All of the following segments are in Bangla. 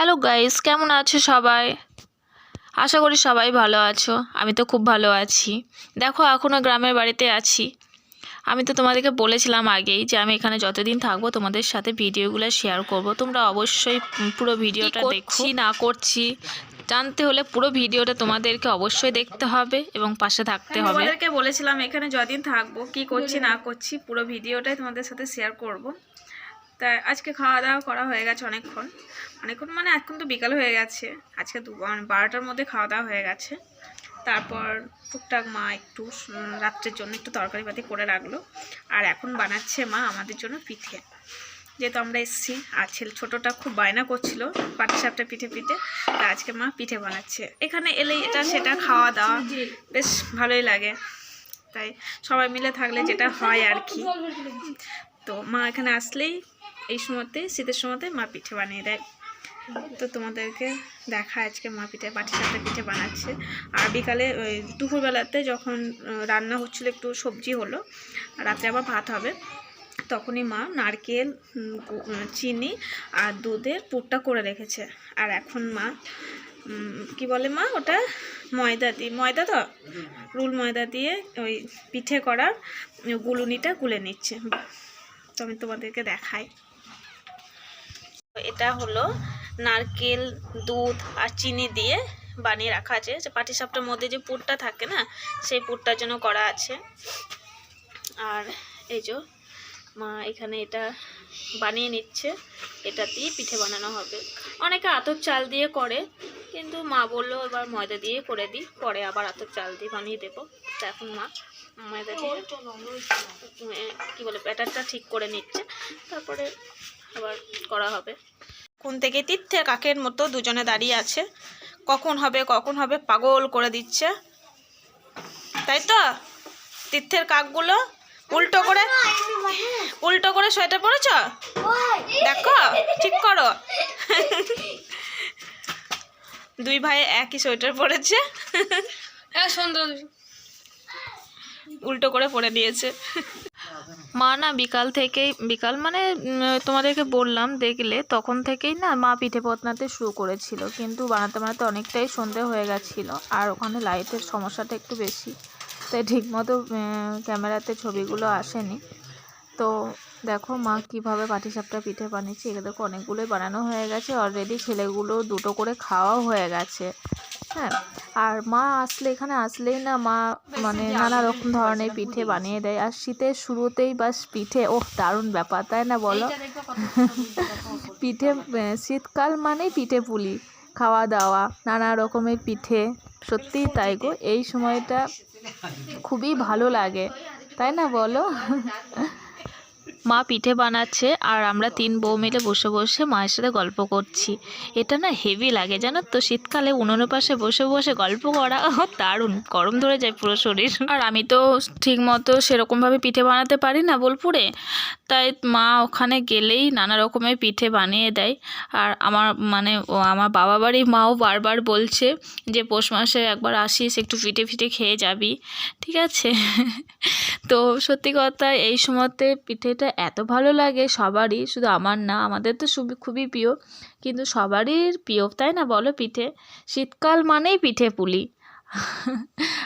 হ্যালো গাইস কেমন আছো সবাই? আশা করি সবাই ভালো আছো। আমি তো খুব ভালো আছি। দেখো এখনও গ্রামের বাড়িতে আছি। আমি তো তোমাদেরকে বলেছিলাম আগেই যে আমি এখানে যতদিন থাকব তোমাদের সাথে ভিডিওগুলো শেয়ার করব। তোমরা অবশ্যই পুরো ভিডিওটা দেখছি না করছি জানতে হলে পুরো ভিডিওটা তোমাদেরকে অবশ্যই দেখতে হবে এবং পাশে থাকতে হবে। তোমাদেরকে বলেছিলাম এখানে যদিন থাকব কি করছি না করছি পুরো ভিডিওটাই তোমাদের সাথে শেয়ার করব। তা আজকে খাওয়া দাওয়া করা হয়ে গেছে অনেকক্ষণ। অনেকক্ষণ মানে এখন তো বিকাল হয়ে গেছে। আজকে দু মানে বারোটার মধ্যে খাওয়া দাওয়া হয়ে গেছে। তারপর টুকটাক মা একটু রাত্রের জন্য একটু তরকারি পাতি করে রাখল। আর এখন বানাচ্ছে মা আমাদের জন্য পিঠে। যেহেতু আমরা এসেছি, আর ছেলে ছোটোটা খুব বায়না করছিল পাটিসাপটা পিঠে পিঠে, তা আজকে মা পিঠে বানাচ্ছে। এখানে এলে এটা, সেটা খাওয়া দাওয়া। বেশ ভালোই লাগে। তাই সবাই মিলে থাকলে যেটা হয় আর কি। তো মা এখানে আসলেই এই সময়তে, শীতের সময়তে মা পিঠে বানিয়ে দেয়। তো তোমাদেরকে দেখা আজকে মা পিঠে পাটিসাপটা পিঠে বানাচ্ছে। আর বিকালে ওই দুপুরবেলাতে যখন রান্না হচ্ছিল, একটু সবজি হলো, রাত্রে আবার ভাত হবে, তখনই মা নারকেল চিনি আর দুধের পুরটা করে রেখেছে। আর এখন মা কি বলে মা ওটা? ময়দা দিয়ে ময়দা তো? রুল ময়দা দিয়ে ওই পিঠে করার গুলুনিটা গুলে নিচ্ছে। তো আমি তোমাদেরকে দেখাই। এটা হলো নারকেল, দুধ আর চিনি দিয়ে বানিয়ে রাখা আছে। যে পাটিসাপটার মধ্যে যে পুরটা থাকে না, সেই পুরটার জন্য করা আছে। আর এই যে মা এখানে এটা বানিয়ে নিচ্ছে। এটা দিয়ে পিঠে বানানো হবে। অনেকে আতর চাল দিয়ে করে, কিন্তু মা বলল এবার ময়দা দিয়ে করে দিই, পরে আবার আতর চাল দিয়ে বানিয়ে দেবো। তো এখন মা ময়দা দিয়ে কী বলে ব্যাটারটা ঠিক করে নিচ্ছে। তারপরে আবার করা হবে। কোন থেকে তীর্থে কাকের মতো দুজনে দাঁড়িয়ে আছে। কখন হবে কখন হবে পাগল করে দিচ্ছে। তাই তো? তীর্থের কাকগুলো উল্টো করে উল্টো করে সোয়েটার পরেছ? দেখো ঠিক করো। দুই ভাই একই সোয়েটার পরেছে। উল্টো করে পরে দিয়েছে মা না বিকাল থেকেই, বিকাল মানে তোমাদেরকে বললাম দেখলে তখন থেকেই না মা পিঠে পতনাতে শুরু করেছিল। কিন্তু বানাতে বানাতে অনেকটাই সন্ধে হয়ে গেছিল আর ওখানে লাইটের সমস্যাটা একটু বেশি। তাই ঠিকমতো ক্যামেরাতে ছবিগুলো আসেনি। তো দেখো মা কীভাবে পাটিসাপটা পিঠে বানিয়েছে। এগুলো দেখো অনেকগুলোই বানানো হয়ে গেছে। অলরেডি ছেলেগুলো দুটো করে খাওয়াও হয়ে গেছে। হ্যাঁ আর মা আসলে এখানে আসলেই না মা মানে নানা রকম ধরনের পিঠে বানিয়ে দেয়। আর শীতের শুরুতেই বাস পিঠে ওহ দারুণ ব্যাপার তাই না বলো? পিঠে শীতকাল মানেই পিঠে পুলি খাওয়া দাওয়া নানা রকমের পিঠে। সত্যিই তাই গো এই সময়টা খুবই ভালো লাগে তাই না বলো? মা পিঠে বানাচ্ছে আর আমরা তিন বউ মিলে বসে বসে মায়ের সাথে গল্প করছি। এটা না হেভি লাগে, জানো তো? শীতকালে উনুনের পাশে বসে বসে গল্প করা, দারুণ। গরম ধরে যায় পুরো শরীর। আর আমি তো ঠিক মতো সেরকমভাবে পিঠে বানাতে পারি না বোলপুরে। তাই মা ওখানে গেলেই নানা রকমের পিঠে বানিয়ে দেয়। আর আমার মানে আমার বাবা বাড়ির মাও বারবার বলছে যে, পৌষ মাসে একবার আসিস, একটু পিঠে ফিটে খেয়ে যাবি। ঠিক আছে? তো সত্যি কথা, এই সময়তে পিঠেটা এত ভালো লাগে সবারই, শুধু আমার না, আমাদের তো খুবই প্রিয়। কিন্তু সবারই প্রিয়, তাই না বলো পিঠে? শীতকাল মানেই পিঠে পুলি।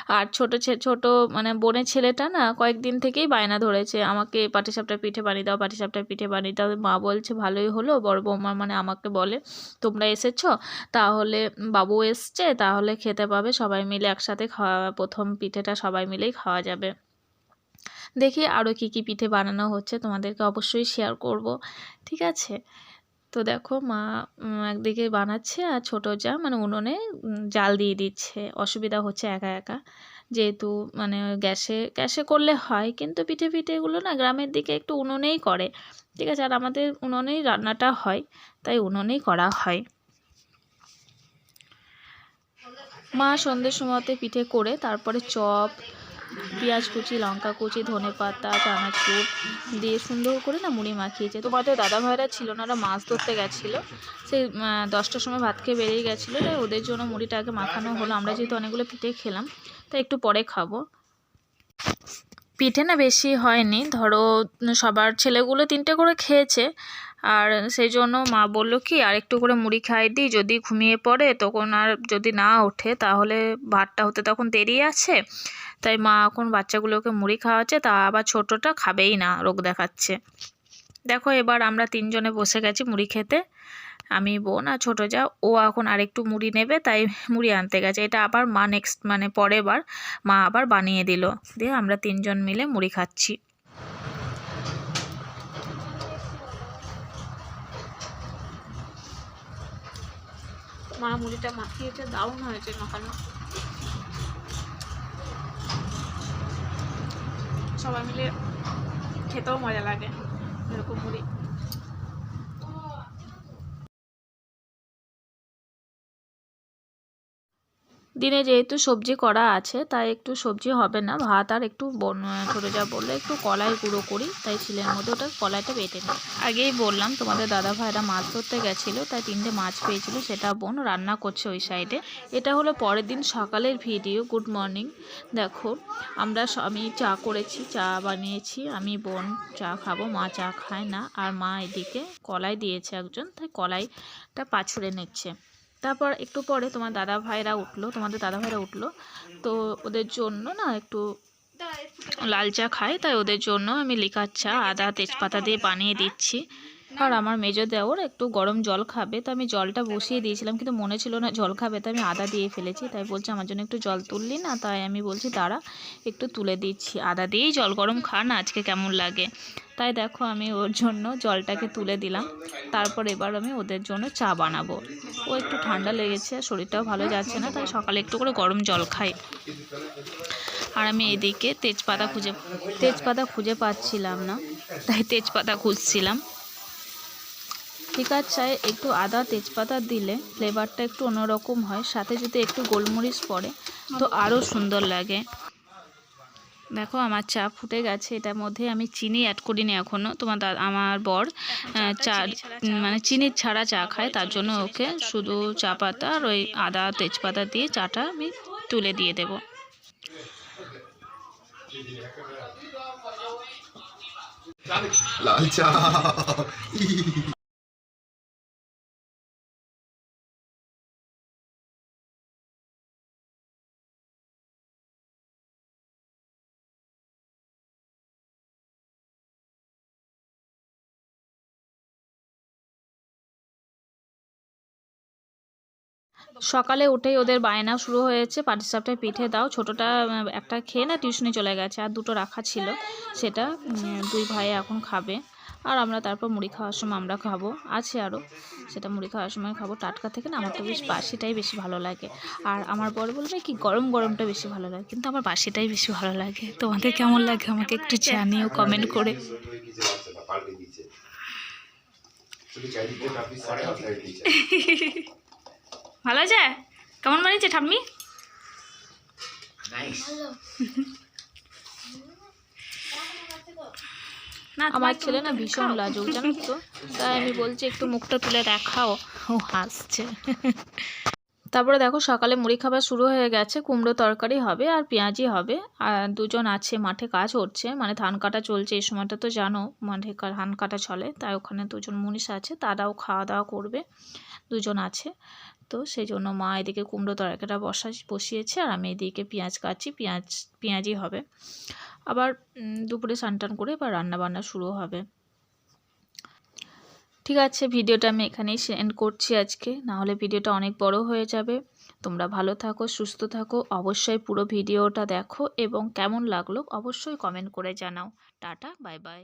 আর ছোটো ছোটো মানে বোনের ছেলেটা না কয়েকদিন থেকেই বায়না ধরেছে, আমাকে পাটিসাপটা পিঠে বানিয়ে দাও পাটিসাপটা পিঠে বানিয়ে দাও। মা বলছে, ভালোই হলো। বড় বৌমা মানে আমাকে বলে, তোমরা এসেছ? তাহলে বাবু এসছে, তাহলে খেতে পাবে, সবাই মিলে একসাথে খাওয়া, প্রথম পিঠেটা সবাই মিলেই খাওয়া যাবে। দেখি আরও কী কী পিঠে বানানো হচ্ছে, তোমাদেরকে অবশ্যই শেয়ার করব। ঠিক আছে? তো দেখো, মা একদিকে বানাচ্ছে আর ছোটো যা মানে উনুনে জাল দিয়ে দিচ্ছে। অসুবিধা হচ্ছে একা একা। যেহেতু মানে গ্যাসে গ্যাসে করলে হয়, কিন্তু পিঠে পিঠেগুলো না গ্রামের দিকে একটু উনুনেই করে। ঠিক আছে? আর আমাদের উনুনেই রান্নাটা হয়, তাই উনুনেই করা হয়। মা সন্ধ্যের সময়তে পিঠে করে, তারপরে চপ পেঁয়াজ কুচি, লঙ্কা কুচি, ধনে পাতা, চানাচুর দিয়ে সুন্দর করে না মুড়ি মাখিয়েছে। তো তোমাদের দাদা ভাইরা ছিল না, ওরা মাছ ধরতে গেছিল। সেই দশটার সময় ভাত খেয়ে বেরিয়ে গেছিল। তাই ওদের জন্য মুড়িটা আগে মাখানো হলো। আমরা যেহেতু অনেকগুলো পিঠে খেলাম, তাই একটু পরে খাব। পিঠে না বেশি হয়নি। ধরো, সবার ছেলেগুলো তিনটে করে খেয়েছে। আর সেই জন্য মা বলল কি, আর একটু করে মুড়ি খাই দিই যদি ঘুমিয়ে পড়ে তখন আর যদি না ওঠে তাহলে ভাতটা হতে তখন দেরি আছে। তাই মা এখন বাচ্চাগুলোকে মুড়ি খাওয়াচ্ছে, তা আবার ছোটোটা খাবেই না, রোগ দেখাচ্ছে। দেখো এবার আমরা তিনজনে বসে গেছি মুড়ি খেতে। আমি বোন আর ছোটো যা, ও এখন আরেকটু মুড়ি নেবে, তাই মুড়ি আনতে গেছে। এটা আবার মা নেক্সট মানে পরের বার মা আবার বানিয়ে দিল। দিয়ে আমরা তিনজন মিলে মুড়ি খাচ্ছি। মা মুড়িটা মাখিয়েছে দারুণ হয়েছে মাখানো। সবাই মিলে খেতেও মজা লাগে এরকম মুড়ি দিনে যেহেতু সবজি করা আছে, তাই একটু সবজি হবে না। ভাত আর একটু বন ছোটো যা বলল একটু কলাই গুঁড়ো করি, তাই ছিলের মধ্যে ওটা কলাইটা বেটে নিই। আগেই বললাম, তোমাদের দাদা ভাইরা মাছ ধরতে গেছিল, তাই তিনটে মাছ পেয়েছিল, সেটা বোন রান্না করছে ওই সাইডে। এটা হলো পরের দিন সকালের ভিডিও, গুড মর্নিং। দেখো, আমরা আমি চা করেছি, চা বানিয়েছি, আমি বোন চা খাব, মা চা খায় না, আর মা এদিকে কলাই দিয়েছে একজন, তাই কলাইটা পাছুড়ে নিচ্ছে। তারপর একটু পরে তোমার দাদা ভাইরা উঠল, তোমাদের দাদা ভাইরা উঠল। তো ওদের জন্য না একটু লাল চা খায় তাই ওদের জন্য আমি লিকার চা, আদা তেজপাতা দিয়ে বানিয়ে দিচ্ছি। আর আমার মেজো দেওর একটু গরম জল খাবে, তো আমি জলটা বসিয়ে দিয়েছিলাম, কিন্তু মনে ছিল না জল খাবে, তো আমি আদা দিয়ে ফেলেছি, তাই বলছে আমার জন্য একটু জল তুললি না, তাই আমি বলছি দাঁড়া, একটু তুলে দিচ্ছি, আদা দিয়েই জল গরম খা না, আজকে কেমন লাগে। তাই দেখো আমি ওর জন্য জলটাকে তুলে দিলাম, তারপর এবার আমি ওদের জন্য চা বানাবো। ও একটু ঠান্ডা লেগেছে শরীরটাও ভালো যাচ্ছে না, তাই সকালে একটু করে গরম জল খাই। আর আমি এদিকে তেজপাতা খুঁজে তেজপাতা খুঁজে পাচ্ছিলাম না, তাই তেজপাতা খুঁজছিলাম। ঠিক আছে একটু আদা তেজপাতা দিলে ফ্লেভারটা একটু অন্যরকম হয় সাথে যদি একটু গোলমরিচ পড়ে তো আরও সুন্দর লাগে। দেখো আমার চা ফুটে গেছে এটার মধ্যে আমি চিনি অ্যাড করিনি এখনও তোমার আমার বর চা মানে চিনি ছাড়া চা খায় তার জন্য ওকে শুধু চা পাতা আর ওই আদা তেজপাতা দিয়ে চাটা আমি তুলে দিয়ে দেবো। লাল চা। সকালে উঠেই ওদের বায়না শুরু হয়েছে। পাটিসাপটায় পিঠে দাও। ছোটোটা একটা খেয়ে না টিউশনি চলে গেছে। আর দুটো রাখা ছিল। সেটা দুই ভাই এখন খাবে। আর আমরা তারপর মুড়ি খাওয়ার সময় আমরা খাব। আছে আরও সেটা মুড়ি খাওয়ার সময় খাব। টাটকা থেকে না আমার তো বেশ বাসিটাই বেশি ভালো লাগে। আর আমার বর বলবে কি, গরম গরমটা বেশি ভালো লাগে। কিন্তু আমার বাসিটাই বেশি ভালো লাগে। তোমাদের কেমন লাগে আমাকে একটু জানিও কমেন্ট করে। ভালো আছে? কেমন বানিয়েছে ঠাম্মি? না আমার ছেলে না ভীষণ লাজুক জানো তো? তাই আমি বলছি একটু মুখটা তুলে দেখাও। ও হাসছে। তারপরে দেখো সকালে মুড়ি খাবার শুরু হয়ে গেছে কুমড়ো তরকারি হবে আর পেঁয়াজি হবে। আর দুজন আছে মাঠে কাজ হচ্ছে মানে ধান কাটা চলছে এই সময়টা তো জানো মাঠে কা- ধান কাটা চলে তাই ওখানে দুজন মুনিশ আছে তারাও খাওয়া দাওয়া করবে দুজন আছে। তো সেই জন্য মা এদিকে কুমড়ো তরকারিটা বসা বসিয়েছে আর আমি এদিকে পেঁয়াজ কাটছি, পেঁয়াজ, পেঁয়াজই হবে। আবার দুপুরে স্নান করে এবার রান্না বান্না শুরু হবে। ঠিক আছে, ভিডিওটা আমি এখানেই সেন্ড করছি আজকে। না হলে ভিডিওটা অনেক বড় হয়ে যাবে। তোমরা ভালো থাকো, সুস্থ থাকো, অবশ্যই পুরো ভিডিওটা দেখো এবং কেমন লাগল অবশ্যই কমেন্ট করে জানাও। Tata bye bye